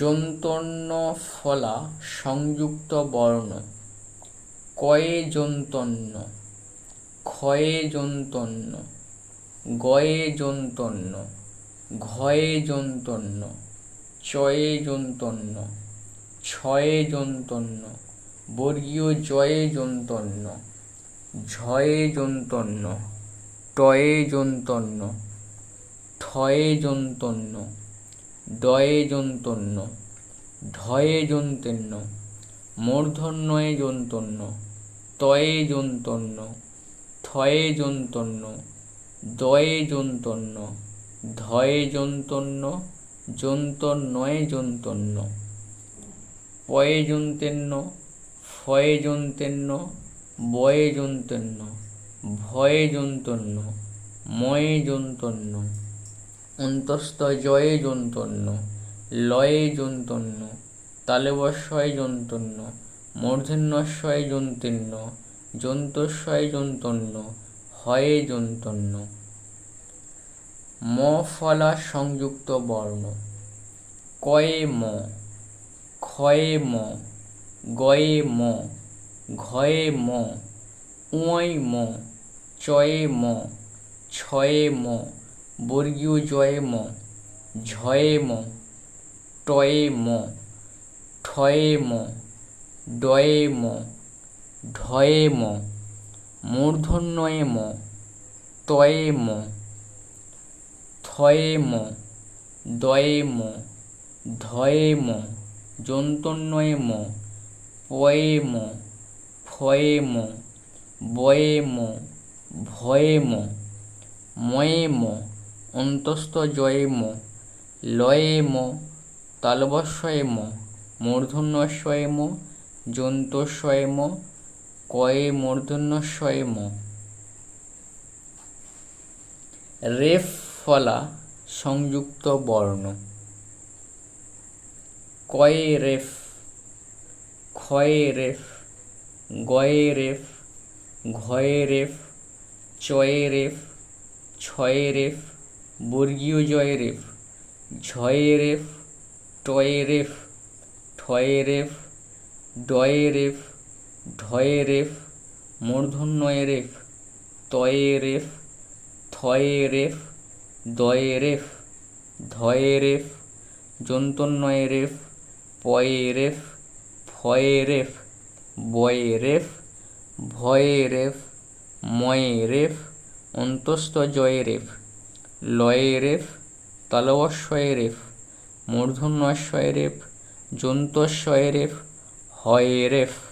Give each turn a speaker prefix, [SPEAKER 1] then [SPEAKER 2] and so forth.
[SPEAKER 1] যন্তন্য ফলা সংযুক্ত বর্ণ। কয়ে যন্তন্য ক্ষয়ে যন্তন্য গয়ে যন্তন্য ঘয়ে যন্তন্য চয়ে যন্তন্য ছয়ে যন্তন্য বর্গীয় জয়ে যন্তন্য ঝয়ে যন্তন্য টয়ে যন্তন্য ঠয়ে যন্তন্য ডয়ে যন্তন্য ঢয়ে যন্তেন্য মূর্ধন্যয়ে যন্তন্য তয়ে যন্তন্য থয়ে যন্তন্য দয়ে যন্তন্য ধয়ে যন্তন্য যন্তন্নয়ে যন্তন্য পয়ে যন্তেন্য ফয়ে যন্তেন্য বয়ে যন্তেন্য ভয়ে যন্তন্য ময়ে যন্তন্য অন্তস্থ জয়ে যন্তন্য লয়ে যন্তন্য তালেবস্বয়ে যন্তন্য মূর্ধন্যস্বয়ে যন্তীর্ণ যন্তস্বয়ে যন্তন্য হয়ে যন্তন্য ম ফলা সংযুক্ত বর্ণ। কয়ে ম, ক্ষয়ে ম, গয়ে ম, ঘয়ে ম, উঁয় ম, চয়ে ম, ছয়ে ম বর্গীয় জয়ে ম, ঝয়ে ম, টয়ে ম, ঠয়ে ম, ডয়ে ম, ঢয়ে ম, মূর্ধন্যয়ে ম, তয়ে ম, থয়ে ম, দয়ে ম, ধয়ে ম যন্তন্নয়ে ম, পয়ে ম, ফয়ে ম, বয়ে ম, ভয়ে ম, ময়ে ম অন্তস্থ জয়ে ম লয়ে ম তালবস্বয়ে ম মূর্ধন্যস্বয়ে ম যন্তস্বয়ে ম কয়ে মূর্ধন্যস্বয়ে ম রেফ ফলা সংযুক্ত বর্ণ। কয়ে রেফ, ক্ষয়ে রেফ, গয়ে রেফ, ঘয়ে রেফ, চয়ে রেফ, ছয়ে রেফ বর্গীয় জয়ে রেফ ঝয়ে রেফ টয়ে রেফ ঠয়ে রেফ ডয়ে রেফ ঢয়ে রেফ মূর্ধন্যয়ে রেফ তয়ে রেফ থয়ে রেফ দয়ে রেফ ধয়ে রেফ যন্তন্নয়ে রেফ পয়ে রেফ ফয়ে রেফ বয়ে রেফ ভয়ে রেফ ময়ে রেফ অন্তস্থ জয়ে রেফ লয়ে রেফ মূর্ধন্যশ্বয়েরেফ রেফ হয়েরেফ। হয়ে